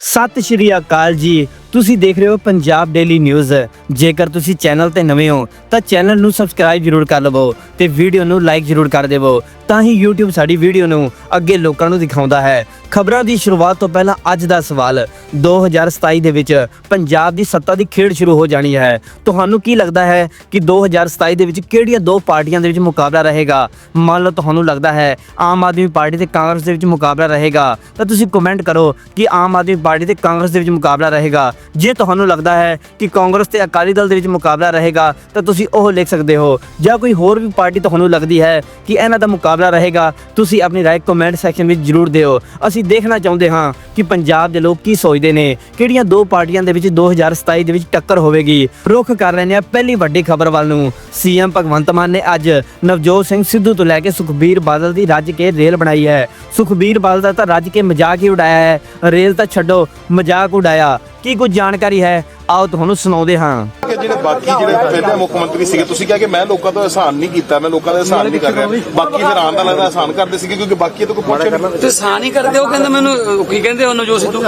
ਸਤਿ ਸ਼੍ਰੀ ਅਕਾਲ ਜੀ। ਤੁਸੀਂ ਦੇਖ ਰਹੇ ਹੋ ਪੰਜਾਬ ਡੇਲੀ ਨਿਊਜ਼ ਜੇਕਰ ਤੁਸੀਂ ਚੈਨਲ ਤੇ ਨਵੇਂ ਹੋ, ਤਾਂ ਚੈਨਲ ਨੂੰ ਸਬਸਕ੍ਰਾਈਬ ਜ਼ਰੂਰ ਕਰ ਲਵੋ ਤੇ ਵੀਡੀਓ ਨੂੰ ਲਾਈਕ ਜ਼ਰੂਰ ਕਰ ਦੇਵੋ। ਤਾਂ ਹੀ YouTube ਸਾਡੀ ਵੀਡੀਓ ਨੂੰ ਅੱਗੇ ਲੋਕਾਂ ਨੂੰ ਦਿਖਾਉਂਦਾ ਹੈ। ਖਬਰਾਂ ਦੀ ਸ਼ੁਰੂਆਤ ਤੋਂ ਪਹਿਲਾਂ ਅੱਜ ਦਾ ਸਵਾਲ 2027 ਦੇ ਵਿੱਚ ਪੰਜਾਬ ਦੀ ਸੱਤਾ ਦੀ ਖੇਡ ਸ਼ੁਰੂ ਹੋ ਜਾਣੀ ਹੈ। ਤੁਹਾਨੂੰ ਕੀ ਲੱਗਦਾ ਹੈ ਕਿ 2027 ਦੇ ਵਿੱਚ ਕਿਹੜੀਆਂ ਦੋ ਪਾਰਟੀਆਂ ਦੇ ਵਿੱਚ ਮੁਕਾਬਲਾ ਰਹੇਗਾ? ਮੰਨ ਲਓ ਤੁਹਾਨੂੰ ਲੱਗਦਾ ਹੈ ਆਮ ਆਦਮੀ ਪਾਰਟੀ ਤੇ ਕਾਂਗਰਸ ਦੇ ਵਿੱਚ ਮੁਕਾਬਲਾ ਰਹੇਗਾ। ਤਾਂ ਤੁਸੀਂ ਕਮੈਂਟ ਕਰੋ ਕਿ ਆਮ ਆਦਮੀ ਪਾਰਟੀ ਤੇ ਕਾਂਗਰਸ ਦੇ ਵਿੱਚ ਮੁਕਾਬਲਾ ਰਹੇਗਾ। ਜੇ ਤੁਹਾਨੂੰ ਲੱਗਦਾ ਹੈ ਕਿ ਕਾਂਗਰਸ ਤੇ ਅਕਾਲੀ ਦਲ ਦੇ ਵਿੱਚ ਮੁਕਾਬਲਾ ਰਹੇਗਾ, ਤਾਂ ਤੁਸੀਂ ਉਹ ਲਿਖ ਸਕਦੇ ਹੋ। ਜਾਂ ਕੋਈ ਹੋਰ ਵੀ ਪਾਰਟੀ ਤੁਹਾਨੂੰ ਲੱਗਦੀ ਹੈ ਕਿ ਇਹਨਾਂ ਦਾ ਮੁਕਾਬਲਾ ਰਹੇਗਾ, ਤੁਸੀਂ ਆਪਣੀ ਰਾਏ ਕਮੈਂਟ ਸੈਕਸ਼ਨ ਵਿੱਚ ਜ਼ਰੂਰ ਦਿਓ। ਅਸੀਂ ਦੇਖਣਾ ਚਾਹੁੰਦੇ ਹਾਂ ਕਿ ਪੰਜਾਬ ਦੇ ਲੋਕ ਕੀ ਸੋਚਦੇ ਨੇ। ਕਿਹੜੀਆਂ ਦੋ ਪਾਰਟੀਆਂ ਦੇ ਵਿੱਚ 2027 ਦੇ ਵਿੱਚ ਟੱਕਰ ਹੋਵੇਗੀ? ਰੁਖ ਕਰ ਲੈਂਦੇ ਆ ਪਹਿਲੀ ਵੱਡੀ ਖਬਰ ਵੱਲ ਨੂੰ। ਸੀਐਮ ਭਗਵੰਤ ਮਾਨ ਨੇ ਅੱਜ ਨਵਜੋਤ ਸਿੰਘ ਸਿੱਧੂ ਤੋਂ ਲੈ ਕੇ ਸੁਖਬੀਰ ਬਾਦਲ ਦੀ ਰੱਜ ਕੇ ਰੇਲ ਬਣਾਈ ਹੈ। ਸੁਖਬੀਰ ਬਾਦਲ ਦਾ ਤਾਂ ਰੱਜ ਕੇ ਮਜ਼ਾਕ ਹੀ ਉਡਾਇਆ ਹੈ। ਰੇਲ ਤਾਂ ਛੱਡੋ, ਮਜ਼ਾਕ ਉਡਾਇਆ। ਕੀ ਕੁਝ ਜਾਣਕਾਰੀ ਹੈ? ਆਓ ਤੁਹਾਨੂੰ ਸੁਣਾਉਂਦੇ ਹਾਂ। ਕਿ ਜਿਹੜੇ ਬਾਕੀ ਜਿਹੜੇ ਪਹਿਲੇ ਮੁੱਖ ਮੰਤਰੀ ਸੀਗੇ ਤੁਸੀਂ ਕਿਹਾ ਕਿ ਮੈਂ ਲੋਕਾਂ ਤੋਂ ਅਹਿਸਾਨ ਨਹੀਂ ਕੀਤਾ ਮੈਂ ਲੋਕਾਂ ਦਾ ਅਹਿਸਾਨ ਨਹੀਂ ਕਰ ਰਿਹਾ। ਬਾਕੀ ਫਿਰ ਆਉਣ ਦਾ ਲੱਗਦਾ ਅਹਿਸਾਨ ਕਰਦੇ ਸੀਗੇ ਕਿਉਂਕਿ ਬਾਕੀ ਤੋਂ ਕੋਈ ਪੁੱਛਿਆ ਨਹੀਂ ਤੇ ਸਾਨ ਹੀ ਕਰਦੇ ਉਹ ਕਹਿੰਦਾ ਮੈਨੂੰ ਕੀ ਕਹਿੰਦੇ ਉਹਨੂੰ ਜੋ ਸਿੱਧੂ?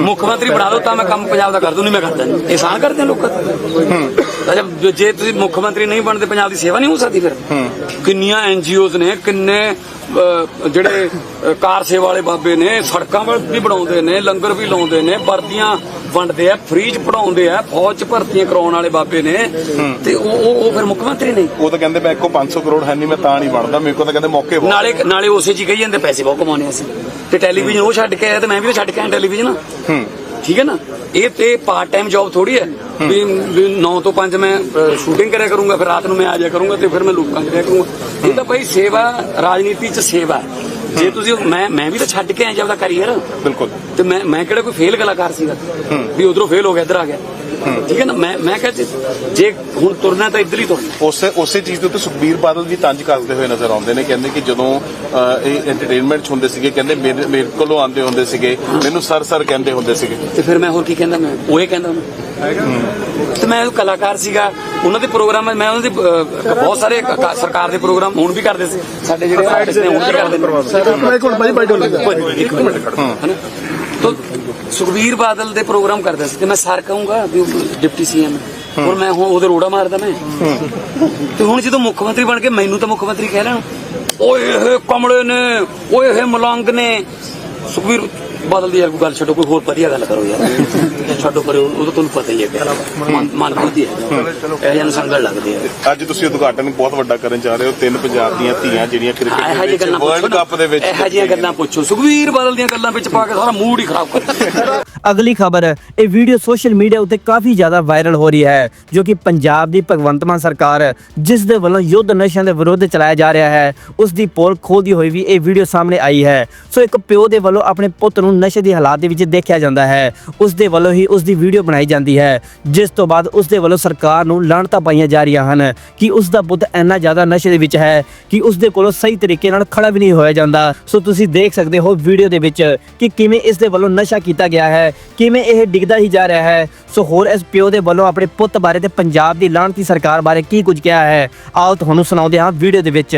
ਮੁੱਖ ਮੰਤਰੀ ਬਣਾ ਦਿਓ ਤਾਂ ਮੈਂ ਕੰਮ ਪੰਜਾਬ ਦਾ ਕਰ ਦੂੰ ਨਹੀਂ ਮੈਂ ਕਰਦਾ ਨਹੀਂ। ਇਹਸਾਨ ਕਰਦੇ ਲੋਕਾਂ ਦਾ। ਜੋ- ਜੇ ਤੁਸੀਂ ਮੁੱਖ ਮੰਤਰੀ ਨਹੀਂ ਬਣਦੇ ਪੰਜਾਬ ਦੀ ਸੇਵਾ ਨਹੀਂ ਹੋ ਸਕਦੀ ਫਿਰ? ਕਿੰਨੀਆਂ ਐਨਜੀਓਜ਼ ਨੇ ਕਿੰਨੇ ਜਿਹੜੇ ਕਾਰ ਸੇਵਾ ਵਾਲੇ ਬਾਬੇ ਨੇ ਸੜਕਾਂ ਵੀ ਬਣਾਉਂਦੇ ਨੇ ਲੰਗਰ ਵੀ ਲਾਉਂਦੇ ਨੇ ਵਰਦੀਆਂ ਵੰਡਦੇ ਆ ਫ੍ਰੀ ਚ ਪੜਾਉਂਦੇ ਆ ਫੌਜ ਚ ਭਰਤੀਆਂ ਕਰਾਉਣ ਵਾਲੇ ਬਾਬੇ ਨੇ ਤੇ ਉਹ ਉਹ ਉਹ ਫਿਰ ਮੁੱਖ ਮੰਤਰੀ ਨਹੀਂ ਉਹ ਤਾਂ ਕਹਿੰਦੇ ਮੈਂ ਕੋ 500 ਕਰੋੜ ਹੈ ਨਹੀਂ ਮੈਂ ਤਾਂ ਨਹੀਂ ਬਣਦਾ ਮੇਰੇ ਕੋਲ ਤਾਂ ਕਹਿੰਦੇ ਮੌਕੇ ਬਹੁਤ ਨਾਲੇ ਨਾਲੇ ਉਸੇ ਹੀ ਕਹੀ ਜਾਂਦੇ ਪੈਸੇ ਬਹੁਤ ਕਮਾਉਣੇ ਅਸੀਂ। ਤੇ ਟੈਲੀਵਿਜ਼ਨ ਉਹ ਛੱਡ ਕੇ ਆਇਆ ਤੇ ਮੈਂ ਵੀ ਛੱਡ ਕੇ ਆਇਆ ਟੈਲੀਵਿਜ਼ਨ ਹੂੰ। ਠੀਕ ਹੈ ਨਾ? ਇਹ ਤੇ ਪਾਰਟ ਟਾਈਮ ਜੌਬ ਥੋੜੀ ਹੈ। ਵੀ 9 ਤੋਂ 5 ਮੈਂ ਸ਼ੂਟਿੰਗ ਕਰਿਆ ਕਰੂੰਗਾ ਫਿਰ ਰਾਤ ਨੂੰ ਮੈਂ ਆ ਜਾਇਆ ਕਰੂੰਗਾ ਤੇ ਫਿਰ ਮੈਂ ਲੋਕਾਂ ਕਰਿਆ ਕਰੂੰਗਾ। ਇਹ ਤਾਂ ਭਾਈ ਸੇਵਾ ਰਾਜਨੀਤੀ ਚ ਸੇਵਾ ਹੈ। ਜੇ ਤੁਸੀਂ ਮੈਂ ਮੈਂ ਵੀ ਤਾਂ ਛੱਡ ਕੇ ਆਇਆ ਆਪਦਾ ਕਰੀਅਰ। ਬਿਲਕੁਲ। ਤੇ ਮੈਂ ਮੈਂ ਕਿਹੜਾ ਕੋਈ ਫੇਲ ਕਲਾਕਾਰ ਸੀਗਾ। ਵੀ ਉਧਰੋਂ ਫੇਲ ਹੋ ਗਿਆ ਇੱਧਰ ਆ ਗਿਆ। ਠੀਕ ਹੈ ਨਾ? ਮੈਂ ਮੈਂ ਕਿਹਾ ਜੇ ਹੁਣ ਤੁਰਨਾ ਤਾਂ ਇੱਧਰ ਹੀ ਤੁਰਨਾ ਉਸੇ ਉਸੇ ਚੀਜ਼ ਦੇ ਉੱਤੇ ਸੁਖਬੀਰ ਬਾਦਲ ਵੀ ਤੰਜ ਕਰਦੇ ਹੋਏ ਨਜ਼ਰ ਆਉਂਦੇ ਨੇ। ਕਹਿੰਦੇ ਕਿ ਜਦੋਂ ਇਹ ਐਂਟਰਟੇਨਮੈਂਟ 'ਚ ਹੁੰਦੇ ਸੀਗੇ ਕਹਿੰਦੇ ਮੇਰੇ ਕੋਲੋਂ ਆਉਂਦੇ ਹੁੰਦੇ ਸੀਗੇ। ਮੈਨੂੰ ਸਰ ਸਰ ਕਹਿੰਦੇ ਹੁੰਦੇ ਸੀਗੇ। ਤੇ ਫਿਰ ਮੈਂ ਹੋਰ ਕੀ ਕਹਿੰਦਾ ਮੈਂ? ਉਹ ਇਹ ਕਹਿੰਦਾ ਤੇ ਮੈਂ ਕਲਾਕਾਰ ਸੀਗਾ। ਉਹਨਾਂ ਦੇ ਪ੍ਰੋਗਰਾਮ ਮੈਂ ਉਹਨਾਂ ਦੇ ਅਹ, ਬਹੁਤ ਸਾਰੇ ਕ- ਸਰਕਾਰ ਦੇ ਪ੍ਰੋਗਰਾਮ ਹੁਣ ਵੀ ਕਰਦੇ ਸੀ। ਸਾਡੇ ਜਿਹੜੇ ਆਰਟਿਸਟ ਨੇ ਹੁਣ ਵੀ ਕਰਦੇ ਨੇ। ਇੱਕ ਮਿੰਟ ਹਨਾ? ਤੋ ਸੁਖਵੀਰ ਬਾਦਲ ਦੇ ਪ੍ਰੋਗਰਾਮ ਕਰਦਾ ਸੀ ਤੇ ਮੈਂ ਸਰ ਕਹੂੰਗਾ ਵੀ ਉਹ ਡਿਪਟੀ ਸੀਐਮ ਹੁਣ ਮੈਂ ਹੁਣ ਉਹਦੇ ਰੋੜਾ ਮਾਰਦਾ ਮੈਂ। ਤੇ ਹੁਣ ਜਦੋਂ ਮੁੱਖ ਮੰਤਰੀ ਬਣ ਕੇ ਮੈਨੂੰ ਤਾਂ ਮੁੱਖ ਮੰਤਰੀ ਕਹਿ ਲੈਣ ਓਏ ਇਹ ਕਮਲੇ ਨੇ ਓਏ ਇਹ ਮਲੰਗ ਨੇ। ਸੁਖਵੀਰ ਬਾਦਲ ਦੀ ਯਾਰ ਕੋਈ ਗੱਲ ਛੱਡੋ ਕੋਈ ਹੋਰ ਵਧੀਆ ਗੱਲ ਕਰੋ ਯਾਰ। ਛੱਡੋ ਪਰੇ ਉਹ ਤਾਂ ਤੁਹਾਨੂੰ ਪਤਾ ਹੀ ਹੈ ਕਿ ਮਨ ਖੁੱਦੀ ਹੈ। ਇਹ ਜਿਹਨ ਸੰਗਲ ਲੱਗਦੇ ਆ। ਅੱਜ ਤੁਸੀਂ ਉਦਘਾਟਨ ਬਹੁਤ ਵੱਡਾ ਕਰਨ ਜਾ ਰਹੇ ਹੋ ਤਿੰਨ ਪੰਜਾਬ ਦੀਆਂ ਧੀਆਂ ਜਿਹੜੀਆਂ ਕ੍ਰਿਕਟ ਵਿੱਚ ਵਰਲਡ ਕੱਪ ਦੇ ਵਿੱਚ ਇਹੋ ਜਿਹੀਆਂ ਗੱਲਾਂ ਪੁੱਛੋ। ਸੁਖਵੀਰ ਬਾਦਲ ਦੀਆਂ ਗੱਲਾਂ ਵਿੱਚ ਪਾ ਕੇ ਸਾਰਾ ਮੂਡ ਹੀ ਖਰਾਬ ਕਰ ਅਗਲੀ ਖਬਰ ਇਹ ਵੀਡੀਓ ਸੋਸ਼ਲ ਮੀਡੀਆ ਉੱਤੇ ਕਾਫੀ ਜ਼ਿਆਦਾ ਵਾਇਰਲ ਹੋ ਰਹੀ ਹੈ ਜੋ ਕਿ ਪੰਜਾਬ ਦੀ ਭਗਵੰਤ ਮਾਨ ਸਰਕਾਰ ਜਿਸ ਦੇ ਵੱਲੋਂ ਯੁੱਧ ਨਸ਼ਿਆਂ ਦੇ ਵਿਰੁੱਧ ਚਲਾਇਆ ਜਾ ਰਿਹਾ ਹੈ ਉਸ ਦੀ ਪੋਲ ਖੋਲਦੀ ਹੋਈ ਵੀ ਇਹ ਵੀਡੀਓ ਸਾਹਮਣੇ ਆਈ ਹੈ। ਸੋ ਇੱਕ ਪਿਓ ਦੇ ਵੱਲੋਂ ਆਪਣੇ ਪੁੱਤ ਨੂੰ ਨਸ਼ੇ ਦੀ ਹਾਲਾਤ ਦੇ ਵਿੱਚ ਦੇਖਿਆ ਜਾਂਦਾ ਹੈ। ਉਸ ਦੇ ਵੱਲੋਂ ਹੀ ਉਸ ਦੀ ਵੀਡੀਓ ਬਣਾਈ ਜਾਂਦੀ ਹੈ, ਜਿਸ ਤੋਂ ਬਾਅਦ ਉਸ ਦੇ ਵੱਲੋਂ ਸਰਕਾਰ ਨੂੰ ਲਾਹਣਤਾਂ ਪਾਈਆਂ ਜਾ ਰਹੀਆਂ ਹਨ ਕਿ ਉਸ ਦਾ ਪੁੱਤ ਇੰਨਾ ਜ਼ਿਆਦਾ ਨਸ਼ੇ ਦੇ ਵਿੱਚ ਹੈ ਕਿ ਉਸ ਦੇ ਕੋਲੋਂ ਸਹੀ ਤਰੀਕੇ ਨਾਲ ਖੜਾ ਵੀ ਨਹੀਂ ਹੋਇਆ ਜਾਂਦਾ। ਸੋ ਤੁਸੀਂ ਦੇਖ ਸਕਦੇ ਹੋ ਵੀਡੀਓ ਦੇ ਵਿੱਚ ਕਿ ਕਿਵੇਂ ਇਸ ਦੇ ਵੱਲੋਂ ਨਸ਼ਾ ਕੀਤਾ ਗਿਆ ਹੈ, ਕਿਵੇਂ ਇਹ ਡਿੱਗਦਾ ਹੀ ਜਾ ਰਿਹਾ ਹੈ। ਸੋ ਹੋਰ ਇਸ ਪਿਓ ਦੇ ਵੱਲੋਂ ਆਪਣੇ ਪੁੱਤ ਬਾਰੇ ਤੇ ਪੰਜਾਬ ਦੀ ਲਾਹਣਤੀ ਸਰਕਾਰ ਬਾਰੇ ਕੀ ਕੁਝ ਕਿਹਾ ਹੈ, ਆਓ ਤੁਹਾਨੂੰ ਸੁਣਾਉਂਦੇ ਹਾਂ ਵੀਡੀਓ ਦੇ ਵਿੱਚ।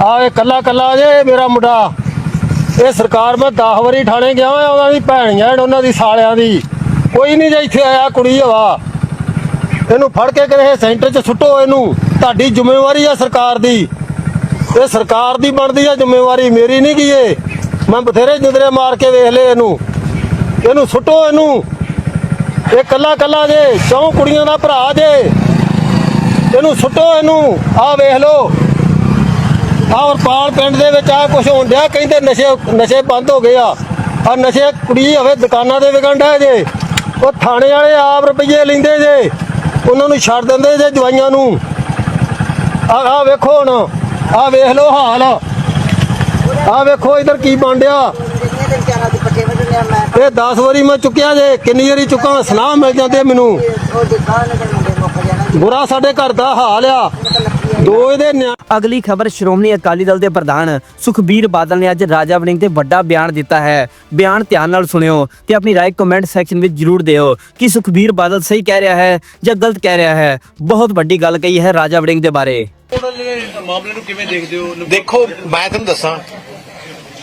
ਆ ਇਹ ਕੱਲਾ ਕੱਲਾ ਜੇ ਮੇਰਾ ਮੁੰਡਾ। ਇਹ ਸਰਕਾਰ ਮੈਂ 10 ਵਾਰੀ ਠਾਣੇ ਗਿਆ ਹਾਂ ਉਹਨਾਂ ਦੀ ਭੈਣੀਆਂ ਉਹਨਾਂ ਦੀ ਸਾਲਿਆਂ ਦੀ। ਕੋਈ ਨਹੀਂ ਜੇ ਇੱਥੇ ਆਇਆ ਕੁੜੀ ਹਵਾ। ਇਹਨੂੰ ਫੜ ਕੇ ਕਰੇ ਸੈਂਟਰ 'ਚ ਸੁੱਟੋ ਇਹਨੂੰ। ਤੁਹਾਡੀ ਜ਼ਿੰਮੇਵਾਰੀ ਆ ਸਰਕਾਰ ਦੀ। ਇਹ ਸਰਕਾਰ ਦੀ ਬਣਦੀ ਆ ਜ਼ਿੰਮੇਵਾਰੀ, ਮੇਰੀ ਨਹੀਂ ਕੀ ਇਹ। ਮੈਂ ਬਥੇਰੇ ਜਿੰਦਰੇ ਮਾਰ ਕੇ ਵੇਖ ਲਏ ਇਹਨੂੰ। ਇਹਨੂੰ ਸੁੱਟੋ ਇਹਨੂੰ। ਇਹ ਕੱਲਾ ਕੱਲਾ ਜੇ, ਚੌਂ ਕੁੜੀਆਂ ਦਾ ਭਰਾ ਜੇ। ਇਹਨੂੰ ਸੁੱਟੋ ਇਹਨੂੰ। ਆ ਵੇਖ ਲਓ। ਆਹ ਪਾਲ ਪਿੰਡ ਦੇ ਵਿੱਚ ਆ ਕੁਝ ਹੋਣ ਡਿਆ, ਕਹਿੰਦੇ ਨਸ਼ੇ ਨਸ਼ੇ ਬੰਦ ਹੋ ਗਏ ਆ। ਆ ਨਸ਼ੇ ਕੁੜੀ ਹੋਵੇ ਦੁਕਾਨਾਂ ਦੇ ਵਿਕਣ ਡਿਆ ਜੇ, ਉਹ ਥਾਣੇ ਵਾਲੇ ਆਪ ਰੁਪਈਏ ਲੈਂਦੇ ਜੇ, ਉਹਨਾਂ ਨੂੰ ਛੱਡ ਦਿੰਦੇ ਜੇ ਦਵਾਈਆਂ ਨੂੰ। ਆ ਆ ਵੇਖੋ ਹੁਣ ਆ ਵੇਖ ਲਓ ਹਾਲ। ਆ ਵੇਖੋ ਇਧਰ ਕੀ ਬਣ ਡਿਆ। ਇਹ 10 ਵਾਰੀ ਮੈਂ ਚੁੱਕਿਆ ਜੇ, ਕਿੰਨੀ ਵਾਰੀ ਚੁੱਕਾਂ, ਸਲਾਹ ਮਿਲ ਜਾਂਦੇ ਮੈਨੂੰ। ਬੁਰਾ ਸਾਡੇ ਘਰ ਦਾ ਹਾਲ ਆ। ਦੋ ਇਹਦੇ ਨਿਆ ਅਗਲੀ ਖਬਰ ਸ਼੍ਰੋਮਣੀ ਅਕਾਲੀ ਦਲ ਦੇ ਪ੍ਰਧਾਨ ਸੁਖਬੀਰ ਬਾਦਲ ਨੇ ਅੱਜ ਰਾਜਾ ਵੜਿੰਗ ਤੇ ਵੱਡਾ ਬਿਆਨ ਦਿੱਤਾ ਹੈ। ਬਿਆਨ ਧਿਆਨ ਨਾਲ ਸੁਣਿਓ ਤੇ ਆਪਣੀ ਰਾਏ ਕਮੈਂਟ ਸੈਕਸ਼ਨ ਵਿੱਚ ਜਰੂਰ ਦਿਓ ਕਿ ਸੁਖਬੀਰ ਬਾਦਲ ਸਹੀ ਕਹਿ ਰਿਹਾ ਹੈ ਜਾਂ ਗਲਤ ਕਹਿ ਰਿਹਾ ਹੈ। ਬਹੁਤ ਵੱਡੀ ਗੱਲ ਕਹੀ ਹੈ ਰਾਜਾ ਵੜਿੰਗ ਦੇ ਬਾਰੇ। ਦੇਖੋ ਮੈਂ ਤੁਹਾਨੂੰ ਦੱਸਾਂ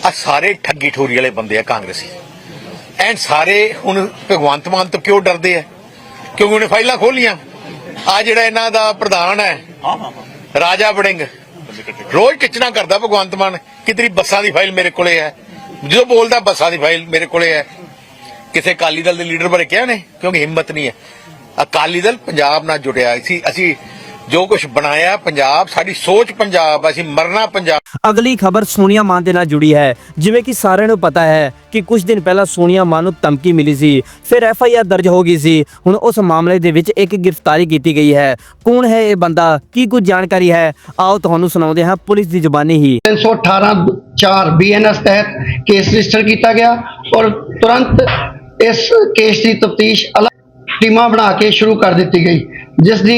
ਆ ਸਾਰੇ ਠੱਗੀ ਠੋਰੀ ਵਾਲੇ ਬੰਦੇ ਆ ਕਾਂਗਰਸੀ। ਐਂਡ ਸਾਰੇ ਹੁਣ ਭਗਵੰਤ ਮਾਨ ਤੋਂ ਕਿਉਂ ਡਰਦੇ ਆ? ਕਿਉਂਕਿ ਉਹਨੇ ਫਾਈਲਾਂ ਖੋਲੀਆਂ। ਆ ਜਿਹੜਾ ਇਹਨਾਂ ਦਾ ਪ੍ਰਧਾਨ ਹੈ ਰਾਜਾ ਵੜਿੰਗ। ਰੋਜ਼ ਟਿਚਣਾ ਕਰਦਾ ਭਗਵੰਤ ਮਾਨ ਕਿ ਤੇਰੀ ਬੱਸਾਂ ਦੀ ਫਾਈਲ ਮੇਰੇ ਕੋਲੇ ਹੈ। ਜਦੋਂ ਬੋਲਦਾ ਬੱਸਾਂ ਦੀ ਫਾਈਲ ਮੇਰੇ ਕੋਲੇ ਹੈ। ਕਿਸੇ ਅਕਾਲੀ ਦਲ ਦੇ ਲੀਡਰ ਬਾਰੇ ਕਿਹਾ ਨੇ? ਕਿਉਂਕਿ ਹਿੰਮਤ ਨਹੀਂ ਹੈ। ਅਕਾਲੀ ਦਲ ਪੰਜਾਬ ਨਾਲ ਜੁੜਿਆ ਸੀ। ਅਸੀਂ ਜੋ ਕੁਝ ਬਣਾਇਆ ਪੰਜਾਬ ਸਾਡੀ ਸੋਚ ਪੰਜਾਬ ਅਸੀਂ ਮਰਨਾ ਪੰਜਾਬ। ਅਗਲੀ ਖਬਰ ਸੋਨੀਆ ਮਾਨ ਦੇ ਨਾਲ ਜੁੜੀ ਹੈ। ਜਿਵੇਂ ਕਿ ਸਾਰਿਆਂ ਨੂੰ ਪਤਾ ਹੈ ਕਿ ਕੁਝ ਦਿਨ ਪਹਿਲਾਂ ਸੋਨੀਆ ਮਾਨ ਨੂੰ ਧਮਕੀ ਮਿਲੀ ਸੀ ਫਿਰ ਐਫ ਆਈ ਆਰ ਦਰਜ ਹੋ ਗਈ ਸੀ। ਹੁਣ ਉਸ ਮਾਮਲੇ ਦੇ ਵਿੱਚ ਇੱਕ ਗ੍ਰਿਫਤਾਰੀ ਕੀਤੀ ਗਈ ਹੈ। ਕੌਣ ਹੈ ਇਹ ਬੰਦਾ? ਕੀ ਕੁਝ ਜਾਣਕਾਰੀ ਹੈ? ਆਓ ਤੁਹਾਨੂੰ ਸੁਣਾਉਂਦੇ ਹਾਂ। ਪੁਲਿਸ ਦੀ ਜ਼ੁਬਾਨੀ ਹੀ। 318 4 ਬੀਐਨਐਸ ਤਹਿਤ ਕੇਸ ਰਜਿਸਟਰ ਕੀਤਾ ਗਿਆ ਔਰ ਤੁਰੰਤ ਇਸ ਕੇਸ ਦੀ ਤਫਤੀਸ਼ ਅਲੱਗ ਟੀਮਾਂ ਬਣਾ ਕੇ ਸ਼ੁਰੂ ਕਰ ਦਿੱਤੀ ਗਈ ਜਿਸ ਦੀ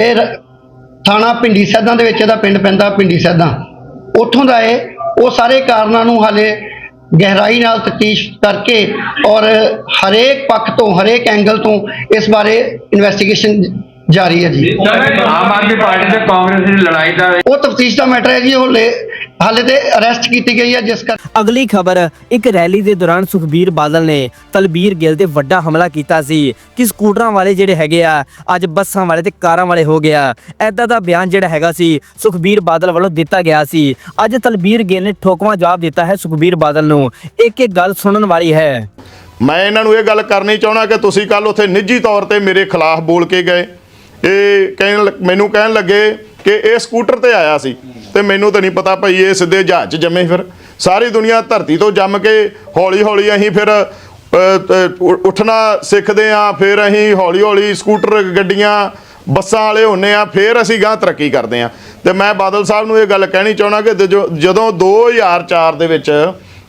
ਇਹ ਥਾਣਾ ਪਿੰਡੀ ਸੈਦਾਂ ਦੇ ਵਿੱਚ ਇਹਦਾ ਪਿੰਡ ਪੈਂਦਾ ਪਿੰਡੀ ਸੈਦਾਂ। ਉੱਥੋਂ ਦਾ ਇਹ ਉਹ ਸਾਰੇ ਕਾਰਨਾਂ ਨੂੰ ਹਾਲੇ ਗਹਿਰਾਈ ਨਾਲ ਤਫਤੀਸ਼ ਕਰਕੇ ਔਰ ਹਰੇਕ ਪੱਖ ਤੋਂ ਹਰੇਕ ਐਂਗਲ ਤੋਂ ਇਸ ਬਾਰੇ ਇਨਵੈਸਟੀਗੇਸ਼ਨ ਜਾਰੀ ਹੈ ਜੀ। ਆਮ ਆਦਮੀ ਪਾਰਟੀ ਤੇ ਕਾਂਗਰਸ ਦੀ ਲੜਾਈ ਦਾ ਉਹ ਤਫਤੀਸ਼ ਦਾ ਮੈਟਰ ਹੈ ਜੀ ਉਹ ਲੈ- ਹਾਲੇ ਤੇ ਅਰੈਸਟ ਕੀਤੀ ਗਈ ਹੈ ਜਿਸ ਕਰ ਅਗਲੀ ਖਬਰ ਇੱਕ ਰੈਲੀ ਦੇ ਦੌਰਾਨ ਸੁਖਬੀਰ ਬਾਦਲ ਨੇ ਤਲਬੀਰ ਗਿੱਲ ਤੇ ਵੱਡਾ ਹਮਲਾ ਕੀਤਾ ਸੀ ਕਿ ਸਕੂਟਰਾਂ ਵਾਲੇ ਜਿਹੜੇ ਹੈਗੇ ਆ ਅੱਜ ਬੱਸਾਂ ਵਾਲੇ ਤੇ ਕਾਰਾਂ ਵਾਲੇ ਹੋ ਗਿਆ। ਐਦਾਂ ਦਾ ਬਿਆਨ ਜਿਹੜਾ ਹੈਗਾ ਸੀ ਸੁਖਬੀਰ ਬਾਦਲ ਵੱਲੋਂ ਦਿੱਤਾ ਗਿਆ ਸੀ। ਅੱਜ ਤਲਬੀਰ ਗਿੱਲ ਨੇ ਠੋਕਵਾਂ ਜਵਾਬ ਦਿੱਤਾ ਹੈ ਸੁਖਬੀਰ ਬਾਦਲ ਨੂੰ। ਇੱਕ ਇੱਕ ਗੱਲ ਸੁਣਨ ਵਾਲੀ ਹੈ। ਮੈਂ ਇਹਨਾਂ ਨੂੰ ਇਹ ਗੱਲ ਕਰਨੀ ਚਾਹਣਾ ਕਿ ਤੁਸੀਂ ਕੱਲ ਉੱਥੇ ਨਿੱਜੀ ਤੌਰ ਤੇ ਮੇਰੇ ਖਿਲਾਫ ਬੋਲ ਕੇ ਗਏ। ਇਹ ਕਹਿਣ ਮੈਨੂੰ ਕਹਿਣ ਲੱਗੇ ਕਿ ਇਹ ਸਕੂਟਰ ਤੇ ਆਇਆ ਸੀ। ਤੇ ਮੈਨੂੰ ਤਾਂ ਨਹੀਂ ਪਤਾ ਭਾਈ ਇਹ ਸਿੱਧੇ ਜਹਾਜ਼ 'ਚ ਜੰਮੇ ਫਿਰ। ਸਾਰੀ ਦੁਨੀਆ ਧਰਤੀ ਤੋਂ ਜੰਮ ਕੇ ਹੌਲੀ ਹੌਲੀ ਅਸੀਂ ਫਿਰ ਉੱਠਣਾ ਸਿੱਖਦੇ ਆ ਫਿਰ ਅਸੀਂ ਹੌਲੀ ਹੌਲੀ ਸਕੂਟਰ, ਗੱਡੀਆਂ, ਬੱਸਾਂ ਵਾਲੇ ਹੁੰਨੇ ਆ ਫਿਰ ਅਸੀਂ ਗਾਂ ਤਰੱਕੀ ਕਰਦੇ ਆ ਤੇ ਮੈਂ ਬਾਦਲ ਸਾਹਿਬ ਨੂੰ ਇਹ ਗੱਲ ਕਹਿਣੀ ਚਾਹਣਾ ਕਿ ਜਦੋਂ- ਜਦੋਂ 2004 ਦੇ ਵਿੱਚ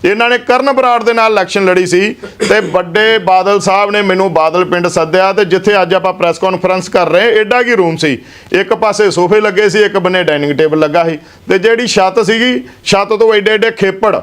ਇਹਨਾਂ ਨੇ ਕਰਨ ਬਰਾੜ ਦੇ ਨਾਲ ਇਲੈਕਸ਼ਨ ਲੜੀ ਸੀ ਤੇ ਵੱਡੇ ਬਾਦਲ ਸਾਹਿਬ ਨੇ ਮੈਨੂੰ ਬਾਦਲ ਪਿੰਡ ਸੱਦਿਆ ਤੇ ਜਿੱਥੇ ਅੱਜ ਆਪਾਂ ਪ੍ਰੈਸ ਕਾਨਫਰੰਸ ਕਰ ਰਹੇ ਐਡਾ ਕੀ ਰੂਮ ਸੀ? ਇੱਕ ਪਾਸੇ ਸੋਫੇ ਲੱਗੇ ਸੀ, ਇੱਕ ਬੰਨੇ ਡਾਈਨਿੰਗ ਟੇਬਲ ਲੱਗਾ ਸੀ ਤੇ ਜਿਹੜੀ ਛੱਤ ਸੀਗੀ, ਛੱਤ ਤੋਂ ਐਡੇ ਐਡੇ ਖੇਪੜ,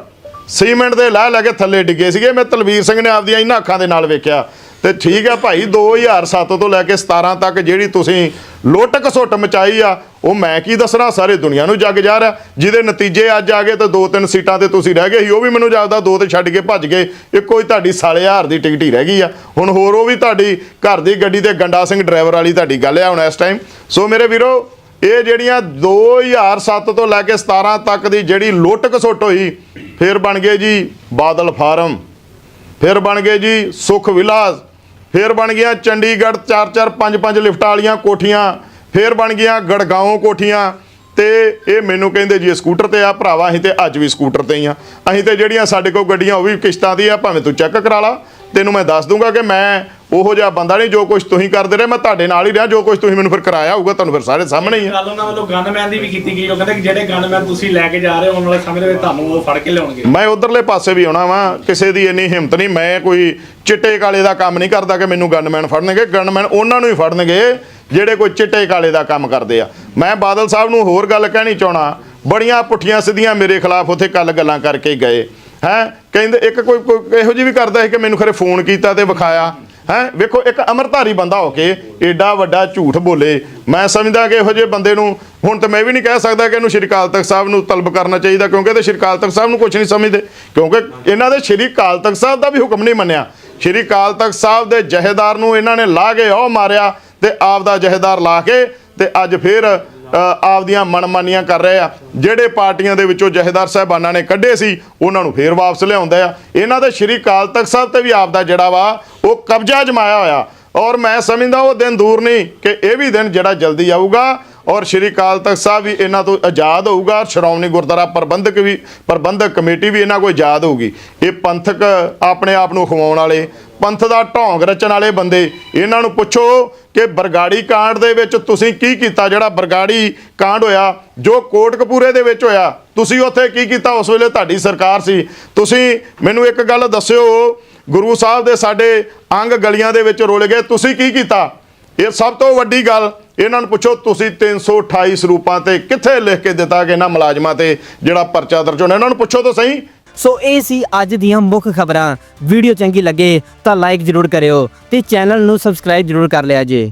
ਸੀਮੈਂਟ ਦੇ ਲਾਹ ਲੈ ਕੇ ਥੱਲੇ ਡਿੱਗੇ ਸੀਗੇ। ਮੈਂ ਤਲਵੀਰ ਸਿੰਘ ਨੇ ਆਪਦੀਆਂ ਇਹਨਾਂ ਅੱਖਾਂ ਦੇ ਨਾਲ ਵੇਖਿਆ। ਤੇ ਠੀਕ ਹੈ ਭਾਈ 2007 ਤੋਂ ਲੈ ਕੇ 17 ਤੱਕ ਜਿਹੜੀ ਤੁਸੀਂ ਲੁੱਟ ਘਸੁੱਟ ਮਚਾਈ ਆ, ਉਹ ਮੈਂ ਕੀ ਦੱਸਣਾ? ਸਾਰੇ ਦੁਨੀਆ ਨੂੰ ਜੱਗ ਜਾ ਰਿਹਾ। ਜਿਹਦੇ ਨਤੀਜੇ ਅੱਜ ਆ ਗਏ ਤਾਂ ਦੋ ਤਿੰਨ ਸੀਟਾਂ ਤੇ ਤੁਸੀਂ ਰਹਿ ਗਏ ਸੀ, ਉਹ ਵੀ ਮੈਨੂੰ ਜਾਪਦਾ, ਦੋ ਤੇ ਛੱਡ ਕੇ ਭੱਜ ਗਏ। ਇੱਕੋ ਹੀ ਤੁਹਾਡੀ ਸਾਲੇ ਹਾਰ ਦੀ ਟਿਕਟ ਹੀ ਰਹਿ ਗਈ ਆ। ਹੁਣ ਹੋਰ ਉਹ ਵੀ ਤੁਹਾਡੀ ਘਰ ਦੀ ਗੱਡੀ ਤੇ ਗੰਡਾ ਸਿੰਘ ਡਰਾਈਵਰ ਵਾਲੀ ਤੁਹਾਡੀ ਗੱਲ ਆ ਹੁਣ ਇਸ ਟਾਈਮ ਸੋ ਮੇਰੇ ਵੀਰੋ, ਇਹ ਜਿਹੜੀਆਂ 2007 ਤੋਂ ਲੈ ਕੇ 17 ਤੱਕ ਦੀ ਜਿਹੜੀ ਲੁੱਟ ਘਸੁੱਟ ਹੋਈ, ਫਿਰ ਬਣ ਗਏ ਜੀ ਬਾਦਲ ਫਾਰਮ। ਫਿਰ ਬਣ ਗਏ ਜੀ ਸੁਖ ਵਿਲਾਸ। ਫਿਰ ਬਣ ਗਿਆ ਚੰਡੀਗੜ੍ਹ 4-4 5-5 ਲਿਫਟਾਂ ਵਾਲੀਆਂ ਕੋਠੀਆਂ। ਫਿਰ ਬਣ ਗਈਆਂ ਗੜਗਾਉਂ ਕੋਠੀਆਂ। ਤੇ ਇਹ ਮੈਨੂੰ ਕਹਿੰਦੇ ਜੀ ਸਕੂਟਰ ਤੇ ਆ ਭਰਾਵਾ, ਅਸੀਂ ਤੇ ਅੱਜ ਵੀ ਸਕੂਟਰ ਤੇ ਹੀ ਆ। ਅਸੀਂ ਤੇ ਜਿਹੜੀਆਂ ਸਾਡੇ ਕੋਲ ਗੱਡੀਆਂ, ਉਹ ਵੀ ਕਿਸ਼ਤਾਂ ਦੀ ਆ, ਭਾਵੇਂ ਤੂੰ ਚੈੱਕ ਕਰਾ ਲਾ। ਤੈਨੂੰ ਮੈਂ ਦੱਸ ਦੂੰਗਾ ਕਿ ਮੈਂ ਉਹੋ ਜਿਹਾ ਬੰਦਾ ਨਹੀਂ ਜੋ ਕੁਝ ਤੁਸੀਂ ਕਰਦੇ ਰਹੇ ਮੈਂ ਤੁਹਾਡੇ ਨਾਲ ਹੀ ਰਿਹਾ ਜੋ ਕੁਝ ਤੁਸੀਂ ਮੈਨੂੰ ਫਿਰ ਕਰਾਇਆ ਹੋਊਗਾ ਤੁਹਾਨੂੰ ਫਿਰ ਸਾਰੇ ਸਾਹਮਣੇ ਹੀ ਆ। ਗੱਲ ਉਹਨਾਂ ਵੱਲੋਂ ਗਨਮੈਨ ਦੀ ਵੀ ਕੀਤੀ ਗਈ ਉਹ ਕਹਿੰਦੇ ਕਿ ਜਿਹੜੇ ਗਨਮੈਨ ਤੁਸੀਂ ਲੈ ਕੇ ਜਾ ਰਹੇ ਹੋ ਆਉਣ ਵਾਲੇ ਸਮੇਂ ਦੇ ਵਿੱਚ ਤੁਹਾਨੂੰ ਉਹ ਫੜ ਕੇ ਲਿਆਉਣਗੇ। ਮੈਂ ਉਧਰਲੇ ਪਾਸੇ ਵੀ ਆਉਣਾ ਵਾਂ ਕਿਸੇ ਦੀ ਇੰਨੀ ਹਿੰਮਤ ਨਹੀਂ ਮੈਂ ਕੋਈ ਚਿੱਟੇ ਕਾਲੇ ਦਾ ਕੰਮ ਨਹੀਂ ਕਰਦਾ ਕਿ ਮੈਨੂੰ ਗਨਮੈਨ ਫੜਨਗੇ ਗਨਮੈਨ ਉਹਨਾਂ ਨੂੰ ਹੀ ਫੜਨਗੇ ਜਿਹੜੇ ਕੋਈ ਚਿੱਟੇ ਕਾਲੇ ਦਾ ਕੰਮ ਕਰਦੇ ਆ। ਮੈਂ ਬਾਦਲ ਸਾਹਿਬ ਨੂੰ ਹੋਰ ਗੱਲ ਕਹਿਣੀ ਚਾਹਣਾ ਬੜੀਆਂ ਪੁੱਠੀਆਂ ਸਿੱਧੀਆਂ ਮੇਰੇ ਖਿਲਾਫ ਉੱਥੇ ਕੱਲ ਗੱਲਾਂ ਕਰਕੇ ਗਏ। ਹੈ ਕਹਿੰਦੇ ਇੱਕ ਕੋਈ ਇਹੋ ਜਿਹੀ ਵੀ ਕਰਦਾ ਹੈ ਕਿ ਮੈਨੂੰ ਖਰੇ ਫੋਨ ਕੀਤਾ ਤੇ ਵਿਖਾਇਆ। ਹੈ? ਵੇਖੋ, ਇੱਕ ਅਮਰਧਾਰੀ ਬੰਦਾ ਹੋ ਕੇ ਏਡਾ ਵੱਡਾ ਝੂਠ ਬੋਲੇ। ਮੈਂ ਸਮਝਦਾ ਕਿ ਇਹੋ ਜਿਹੇ ਬੰਦੇ ਨੂੰ ਹੁਣ ਤਾਂ ਮੈਂ ਵੀ ਨਹੀਂ ਕਹਿ ਸਕਦਾ ਕਿ ਇਹਨੂੰ ਸ਼੍ਰੀ ਅਕਾਲ ਤਖਤ ਸਾਹਿਬ ਨੂੰ ਤਲਬ ਕਰਨਾ ਚਾਹੀਦਾ, ਕਿਉਂਕਿ ਇਹਦੇ ਸ਼੍ਰੀ ਅਕਾਲ ਤਖਤ ਸਾਹਿਬ ਨੂੰ ਕੁਝ ਨਹੀਂ ਸਮਝਦੇ। ਕਿਉਂਕਿ ਇਹਨਾਂ ਦੇ ਸ਼੍ਰੀ ਅਕਾਲ ਤਖਤ ਸਾਹਿਬ ਦਾ ਵੀ ਹੁਕਮ ਨਹੀਂ ਮੰਨਿਆ। ਸ਼੍ਰੀ ਅਕਾਲ ਤਖਤ ਸਾਹਿਬ ਦੇ ਜਹੇਦਾਰ ਨੂੰ ਇਹਨਾਂ ਨੇ ਲਾ ਕੇ ਉਹ ਮਾਰਿਆ ਤੇ ਆਪ ਦਾ ਜਹੇਦਾਰ ਲਾ ਕੇ ਤੇ ਅੱਜ ਫੇਰ ਆਪਦੀਆਂ ਮਨਮਾਨੀਆਂ ਕਰ ਰਹੇ ਆ। ਜਿਹੜੇ ਪਾਰਟੀਆਂ ਦੇ ਵਿੱਚੋਂ ਜਹੇਦਾਰ ਸਾਹਿਬਾਨਾਂ ਨੇ ਕੱਢੇ ਸੀ, ਉਹਨਾਂ ਨੂੰ ਫੇਰ ਵਾਪਸ ਲਿਆਉਂਦਾ ਆ। ਇਹਨਾਂ ਦਾ ਸ਼੍ਰੀ ਅਕਾਲ ਤਖਤ ਸਾਹਿਬ ਤੇ ਵੀ ਆਪਦਾ ਜਿਹੜਾ ਵਾ, ਉਹ ਕਬਜ਼ਾ ਜਮਾਇਆ ਹੋਇਆ। ਔਰ ਮੈਂ ਸਮਝਦਾ ਉਹ ਦਿਨ ਦੂਰ ਨਹੀਂ ਕਿ ਇਹ ਵੀ ਦਿਨ ਜਿਹੜਾ ਜਲਦੀ ਆਊਗਾ, ਔਰ ਸ਼੍ਰੀ ਅਕਾਲ ਤਖਤ ਸਾਹਿਬ ਵੀ ਇਹਨਾਂ ਤੋਂ ਆਜ਼ਾਦ ਹੋਊਗਾ ਸ਼੍ਰੋਮਣੀ ਗੁਰਦੁਆਰਾ ਪ੍ਰਬੰਧਕ ਵੀ, ਪ੍ਰਬੰਧਕ ਕਮੇਟੀ ਵੀ ਇਹਨਾਂ ਕੋਲ ਆਜ਼ਾਦ ਹੋਊਗੀ। ਇਹ ਪੰਥਕ ਆਪਣੇ ਆਪ ਨੂੰ ਖਵਾਉਣ ਵਾਲੇ ਪੰਥ ਦਾ ਢੋਂਗ ਰਚਣ ਵਾਲੇ ਬੰਦੇ, ਇਹਨਾਂ ਨੂੰ ਪੁੱਛੋ ਕਿ ਬਰਗਾੜੀ ਕਾਂਡ ਦੇ ਵਿੱਚ ਤੁਸੀਂ ਕੀ ਕੀਤਾ? ਜਿਹੜਾ ਬਰਗਾੜੀ ਕਾਂਡ ਹੋਇਆ, ਜੋ ਕੋਟਕਪੂਰੇ ਦੇ ਵਿੱਚ ਹੋਇਆ, ਤੁਸੀਂ ਉੱਥੇ ਕੀ ਕੀਤਾ? ਉਸ ਵੇਲੇ ਤੁਹਾਡੀ ਸਰਕਾਰ ਸੀ। ਤੁਸੀਂ ਮੈਨੂੰ ਇੱਕ ਗੱਲ ਦੱਸਿਓ, ਗੁਰੂ ਸਾਹਿਬ ਦੇ ਸਾਡੇ ਅੰਗ ਗਲੀਆਂ ਦੇ ਵਿੱਚ ਰੁਲ ਗਏ, ਤੁਸੀਂ ਕੀ ਕੀਤਾ? ਇਹ ਸਭ ਤੋਂ ਵੱਡੀ ਗੱਲ, ਇਹਨਾਂ ਨੂੰ ਪੁੱਛੋ, ਤੁਸੀਂ 328 ਸਰੂਪਾਂ ਤੇ ਕਿੱਥੇ ਲਿਖ ਕੇ ਦਿੱਤਾ ਕਿ ਇਹਨਾਂ ਮੁਲਾਜ਼ਮਾਂ ਤੇ ਜਿਹੜਾ ਪਰਚਾ ਦਰਜ ਹੋਣਾ? ਇਹਨਾਂ ਨੂੰ ਪੁੱਛੋ ਤਾਂ ਸਹੀ। ਸੋ ਇਹ ਸੀ ਅੱਜ ਦੀਆਂ ਮੁੱਖ ਖਬਰਾਂ। ਵੀਡੀਓ ਚੰਗੀ ਲੱਗੇ ਤਾਂ ਲਾਈਕ ਜ਼ਰੂਰ ਕਰਿਓ ਤੇ ਚੈਨਲ ਨੂੰ ਸਬਸਕ੍ਰਾਈਬ ਜ਼ਰੂਰ ਕਰ ਲਿਆ ਜੇ।